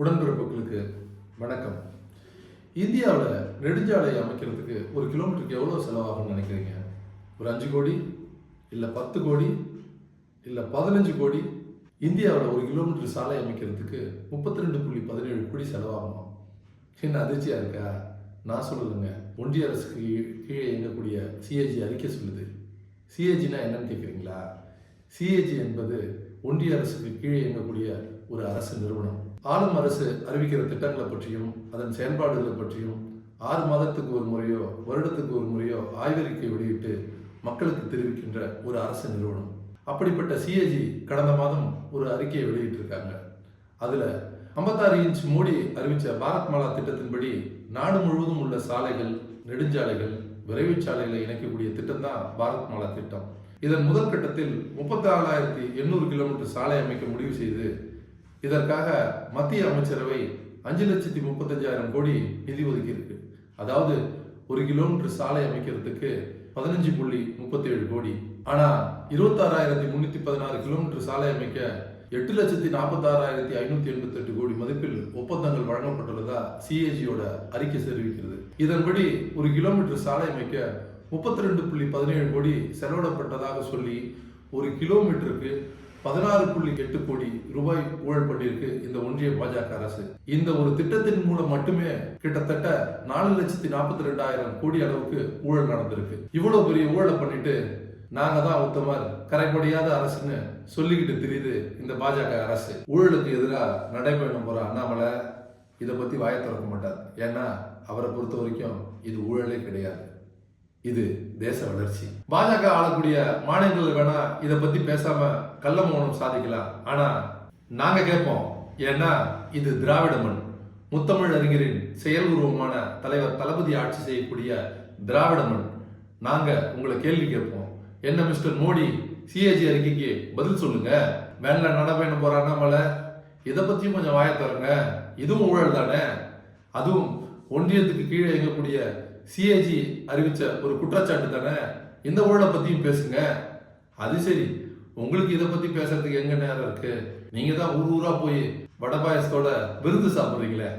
உடன்பிறப்புகளுக்கு வணக்கம். இந்தியாவில் நெடுஞ்சாலை அமைக்கிறதுக்கு ஒரு கிலோமீட்டருக்கு எவ்வளோ செலவாகும்னு நினைக்கிறீங்க? ஒரு அஞ்சு கோடி இல்லை பத்து கோடி இல்லை பதினஞ்சு கோடி? இந்தியாவில் ஒரு கிலோமீட்டர் சாலை அமைக்கிறதுக்கு முப்பத்தி ரெண்டு புள்ளி பதினேழு கோடி செலவாகும்? என்ன அதிர்ச்சியாக இருக்கா? நான் சொல்லலைங்க. ஒன்றிய அரசுக்கு கீழே இயங்கக்கூடிய சிஏஜி அறிக்கை சொல்லுது. சிஏஜினா என்னன்னு கேட்குறீங்களா சிஏஜி என்பது ஒன்றிய அரசுக்கு கீழே இயங்கக்கூடிய ஒரு அரசு நிறுவனம். ஆளும் அரசு அறிவிக்கிற திட்டங்களை பற்றியும் அதன் செயல்பாடுகளை பற்றியும் ஆறு மாதத்துக்கு ஒரு முறையோ வருடத்துக்கு ஒரு முறையோ ஆய்வறிக்கை வெளியிட்டு மக்களுக்கு தெரிவிக்கின்ற ஒரு அரசு நிறுவனம். அப்படிப்பட்ட சிஏஜி கடந்த மாதம் ஒரு அறிக்கையை வெளியிட்டிருக்காங்க. அதில் ஐம்பத்தாறு இன்ச் மோடி அறிவித்த பாரத் மாலா திட்டத்தின்படி நாடு முழுவதும் உள்ள சாலைகள் நெடுஞ்சாலைகள் விரைவு சாலைகளை இணைக்கக்கூடிய திட்டம் தான் பாரத் மாலா திட்டம். இதன் முதல் கட்டத்தில் முப்பத்தி நாலாயிரத்தி எண்ணூறு கிலோமீட்டர் சாலை அமைக்க முடிவு செய்து இதற்காக மத்திய அமைச்சரவை அஞ்சு லட்சத்தி முப்பத்தஞ்சாயிரம் கோடி நிதி ஒதுக்கியிருக்கு. அதாவது ஒரு கிலோமீட்டர் சாலை அமைக்கிறதுக்கு பதினஞ்சு புள்ளி முப்பத்தேழு கோடி. ஆனா இருபத்தாறாயிரத்தி முன்னூத்தி பதினாறு கிலோமீட்டர் சாலை அமைக்க எட்டு லட்சத்தி நாற்பத்தாறாயிரத்தி ஐநூத்தி எண்பத்தி எட்டு கோடி மதிப்பில் ஒப்பந்தங்கள் வழங்கப்பட்டுள்ளதா சிஏஜியோட அறிக்கை தெரிவிக்கிறது. இதன்படி ஒரு கிலோமீட்டர் சாலை அமைக்க முப்பத்தி ரெண்டு புள்ளி பதினேழு கோடி செலவிடப்பட்டதாக சொல்லி ஒரு கிலோமீட்டருக்கு பதினாறு புள்ளி எட்டு கோடி ரூபாய் ஊழல் பண்ணியிருக்கு இந்த ஒன்றிய பாஜக அரசு. இந்த ஒரு திட்டத்தின் மூலம் மட்டுமே கிட்டத்தட்ட நாலு லட்சத்தி நாற்பத்தி ரெண்டாயிரம் கோடி அளவுக்கு ஊழல் நடந்திருக்கு. இவ்வளவு பெரிய ஊழலை பண்ணிட்டு நாங்க தான் உத்தமர் கரைப்படியாத அரசுன்னு சொல்லிக்கிட்டு தெரியுது இந்த பாஜக அரசு. ஊழலுக்கு எதிராக நடைபயணம் போற அண்ணாமலை இதை பத்தி வாய திறக்க மாட்டார். ஏன்னா அவரை பொறுத்த வரைக்கும் இது ஊழலே கிடையாது. இது தேச வளர்ச்சி. பாஜக ஆளக்கூடிய மாநிலங்கள் வேணா இதை பத்தி பேசாம கள்ள மௌனம் சாதிக்கலாம். ஆனா நாங்க கேட்போம் ஏன்னா இது திராவிட மண். முத்தமிழ் அறிஞரின் செயல் உருவமான தலைவர் தளபதி ஆட்சி செய்யக்கூடிய திராவிட மண். நாங்க உங்களை கேள்வி கேட்போம். என்ன மிஸ்டர் மோடி சிஏஜி அறிக்கைக்கு பதில் சொல்லுங்க. வேன்ல நடப்பயணம் போற அண்ணாமலை இதை பத்தியும் கொஞ்சம் வாயை தருங்க இதுவும் ஊழல் தானே. அதுவும் ஒன்றியத்துக்கு கீழே இயங்கக்கூடிய சிஏஜி அறிவிச்ச ஒரு குற்றச்சாட்டு தானே? இந்த ஊழலை பற்றியும் பேசுங்க. அது சரி. உங்களுக்கு இதை பற்றி பேசுறதுக்கு எங்கே நேரம் இருக்கு? நீங்கள் தான் ஊர் ஊராக போய் வடை பாயசத்தோட விருந்து சாப்பிடுறீங்களே.